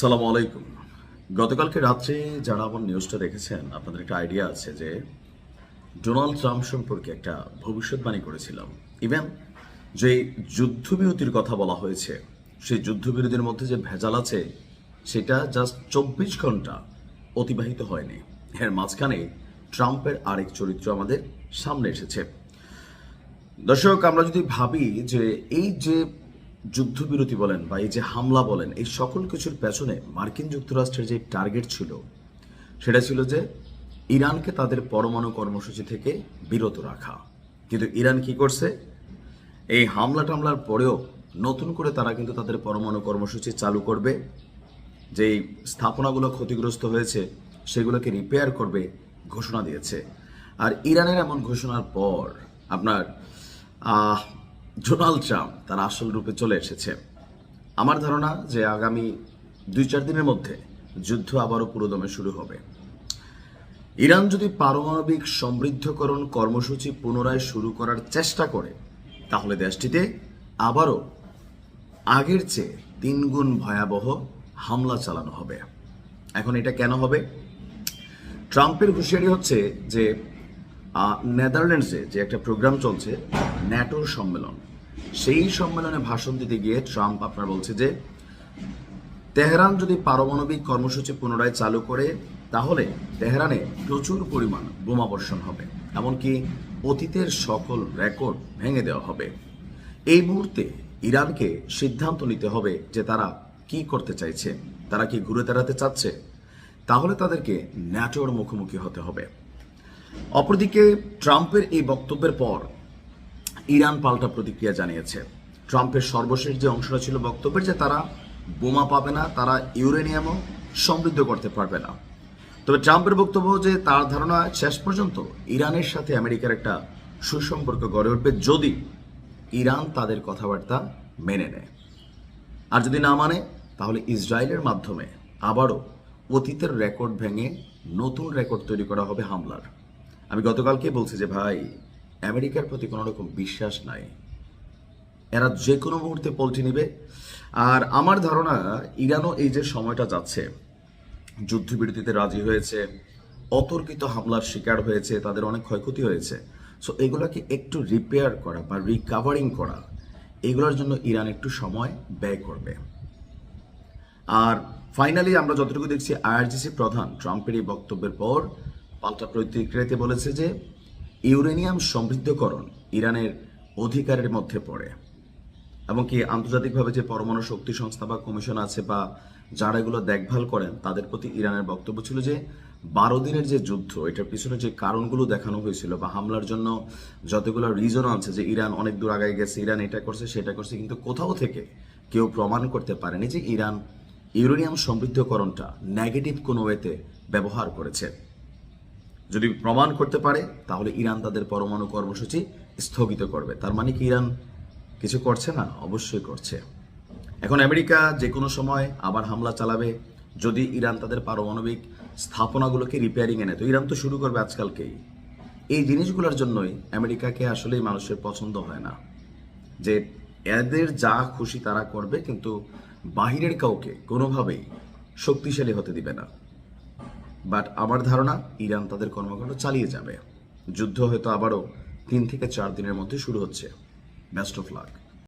সালাম আলাইকুম। গতকালকে রাত্রে যারা আমার নিউজটা দেখেছেন, আপনাদের একটা আইডিয়া আছে যে ডোনাল্ড ট্রাম্প সম্পর্কে একটা ভবিষ্যৎবাণী করেছিলাম। ইভেন যে যুদ্ধবিরতির কথা বলা হয়েছে, সেই যুদ্ধবিরতির মধ্যে যে ভেজাল আছে, সেটা জাস্ট চব্বিশ ঘণ্টা অতিবাহিত হয়নি। এর মাঝখানে ট্রাম্পের আরেক চরিত্র আমাদের সামনে এসেছে। দর্শক, আমরা যদি ভাবি যে এই যে যুদ্ধবিরতি বলেন বা এই যে হামলা বলেন, এই সকল কিছুর পেছনে মার্কিন যুক্তরাষ্ট্রের যে টার্গেট ছিল, সেটা ছিল যে ইরানকে তাদের পরমাণু কর্মসূচি থেকে বিরত রাখা। কিন্তু ইরান কি করছে? এই হামলা টামলার পরেও নতুন করে তারা কিন্তু তাদের পরমাণু কর্মসূচি চালু করবে। যেই স্থাপনাগুলো ক্ষতিগ্রস্ত হয়েছে, সেগুলোকে রিপেয়ার করবে ঘোষণা দিয়েছে। আর ইরানের এমন ঘোষণার পর আপনার ডোনাল্ড ট্রাম্প তার আসল রূপে চলে এসেছে। আমার ধারণা যে আগামী দুই চার দিনের মধ্যে যুদ্ধ আবারও পুরোদমে শুরু হবে। ইরান যদি পারমাণবিক সমৃদ্ধকরণ কর্মসূচি পুনরায় শুরু করার চেষ্টা করে, তাহলে দেশটিতে আবারও আগের চেয়ে তিনগুণ ভয়াবহ হামলা চালানো হবে। এখন এটা কেন হবে? ট্রাম্পের হুঁশিয়ারি হচ্ছে যে নেদারল্যান্ডসে যে একটা প্রোগ্রাম চলছে, ন্যাটোর সম্মেলন। সেই সম্মেলনে ভাষণ দিতে গিয়ে ট্রাম্প আপনার বলছে যে, তেহরান যদি পারমাণবিক কর্মসূচি পুনরায় চালু করে, তাহলে তেহরানে প্রচুর পরিমাণ বোমাবর্ষণ হবে, এমনকি অতীতের সকল রেকর্ড ভেঙে দেওয়া হবে। এই মুহূর্তে ইরানকে সিদ্ধান্ত নিতে হবে যে তারা কি করতে চাইছে, তারা কি ঘুরে দাঁড়াতে চাচ্ছে। তাহলে তাদেরকে ন্যাটোর মুখোমুখি হতে হবে। অপরদিকে ট্রাম্পের এই বক্তব্যের পর ইরান পাল্টা প্রতিক্রিয়া জানিয়েছে। ট্রাম্পের সর্বশেষ যে অংশটা ছিল বক্তব্যের যে তারা বোমা পাবে না, তারা ইউরেনিয়ামও সমৃদ্ধ করতে পারবে না। তবে ট্রাম্পের বক্তব্য যে তার ধারণা শেষ পর্যন্ত ইরানের সাথে আমেরিকার একটা সুসম্পর্ক গড়ে উঠবে যদি ইরান তাদের কথাবার্তা মেনে নেয়। আর যদি না মানে তাহলে ইসরায়েলের মাধ্যমে আবারও অতীতের রেকর্ড ভেঙে নতুন রেকর্ড তৈরি করা হবে হামলার। আমি গতকালকে বলছি যে, ভাই, আমেরিকার প্রতি কোনো রকম বিশ্বাস নাই। এরা যে কোনো মুহূর্তে পল্টি নেবে। আর আমার ধারণা, ইরানও এই যে সময়টা যাচ্ছে, যুদ্ধবিরতিতে রাজি হয়েছে, অতর্কিত হামলার শিকার হয়েছে, তাদের অনেক ক্ষয়ক্ষতি হয়েছে। সো এগুলোকে একটু রিপেয়ার করা বা রিকাভারিং করা, এগুলোর জন্য ইরান একটু সময় ব্যয় করবে। আর ফাইনালি আমরা যতটুকু দেখছি, আইআরজিসি প্রধান ট্রাম্পের এই বক্তব্যের পর পাল্টা প্রতিক্রিয়াতে বলেছে যে, ইউরেনিয়াম সমৃদ্ধকরণ ইরানের অধিকারের মধ্যে পড়ে। এমনকি আন্তর্জাতিকভাবে যে পরমাণু শক্তি সংস্থা বা কমিশন আছে বা যারা এগুলো দেখভাল করেন, তাদের প্রতি ইরানের বক্তব্য ছিল যে, বারো দিনের যে যুদ্ধ, এটার পিছনে যে কারণগুলো দেখানো হয়েছিল বা হামলার জন্য যতগুলো রিজন আছে যে ইরান অনেক দূর আগায় গেছে, ইরান এটা করছে, সেটা করছে, কিন্তু কোথাও থেকে কেউ প্রমাণ করতে পারেনি যে ইরান ইউরেনিয়াম সমৃদ্ধকরণটা নেগেটিভ কোনো ওয়েতে ব্যবহার করেছে। যদি প্রমাণ করতে পারে, তাহলে ইরান তাদের পরমাণু কর্মসূচি স্থগিত করবে। তার মানে কি ইরান কিছু করছে না? অবশ্যই করছে। এখন আমেরিকা যে কোনো সময় আবার হামলা চালাবে যদি ইরান তাদের পারমাণবিক স্থাপনাগুলোকে রিপেয়ারিং এনে তো ইরান তো শুরু করবে আজকালকেই। এই জিনিসগুলোর জন্যই আমেরিকাকে আসলেই মানুষের পছন্দ হয় না। যে এদের যা খুশি তারা করবে, কিন্তু বাহিরের কাউকে কোনোভাবেই শক্তিশালী হতে দিবে না। বাট আমার ধারণা ইরান তাদের কর্মকাণ্ড চালিয়ে যাবে। যুদ্ধ হয়তো আবারও তিন থেকে চার দিনের মধ্যে শুরু হচ্ছে। Best of luck.